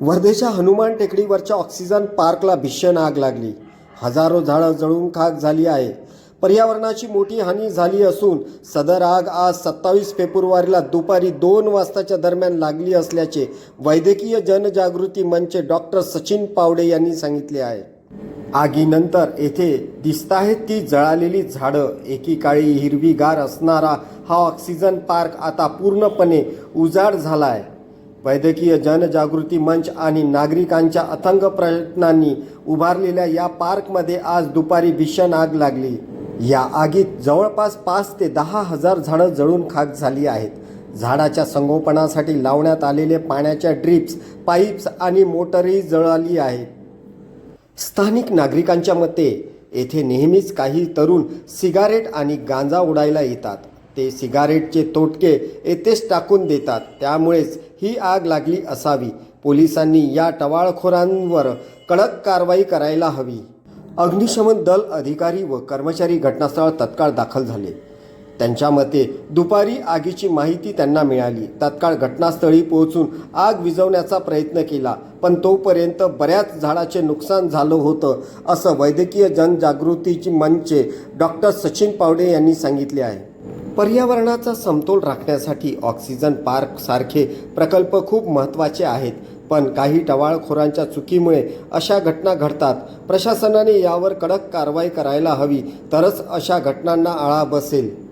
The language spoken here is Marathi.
वर्धेच्या हनुमान टेकडीवरच्या ऑक्सिजन पार्कला भीषण आग लागली. हजारो झाडं जळून खाक झाली आहे पर्यावरणाची मोठी हानी झाली असून सदर आग आज सत्तावीस फेब्रुवारीला दुपारी दोन वाजताच्या दरम्यान लागली असल्याचे वैद्यकीय जनजागृती मंच डॉक्टर सचिन पावडे यांनी सांगितले आहे. आगीनंतर येथे दिसताहेत ती जळालेली झाडं. एकीकाळी हिरवीगार असणारा हा ऑक्सिजन पार्क आता पूर्णपणे उजाड झाला आहे. वैद्यकीय जनजागृती मंच आणि नागरिकांच्या अथंग प्रयत्नांनी उभारलेल्या या पार्कमध्ये आज दुपारी भीषण आग लागली. या आगीत जवळपास पाच ते दहा हजार झाडं जळून खाक झाली आहेत. झाडाच्या संगोपनासाठी लावण्यात आलेले पाण्याच्या ड्रिप्स पाईप्स आणि मोटरही जळाली आहेत. स्थानिक नागरिकांच्या मते येथे नेहमीच काही तरुण सिगारेट आणि गांजा उडायला येतात. ते सिगारेटचे तोटके येथेच टाकून देतात. त्यामुळेच ही आग लागली असावी. पोलिसांनी या टवाळखोरांवर कडक कारवाई करायला हवी. अग्निशमन दल अधिकारी व कर्मचारी घटनास्थळावर तत्काळ दाखल झाले. त्यांच्या मते दुपारी आगीची माहिती त्यांना मिळाली. तत्काळ घटनास्थळी पोहोचून आग विझवण्याचा प्रयत्न केला पण तोपर्यंत बऱ्याच झाडाचे नुकसान झालं होतं असं वैद्यकीय जनजागृतीची मंचचे डॉक्टर सचिन पावडे यांनी सांगितले आहे. पर्यावरणाचा समतोल राखण्यासाठी ऑक्सिजन पार्क सारखे प्रकल्प खूप महत्त्वाचे आहेत. पण काही टवाळखोरांच्या चुकीमुळे अशा घटना घडतात. प्रशासनाने यावर कडक कारवाई करायला हवी तरच अशा घटनांना आळा बसेल.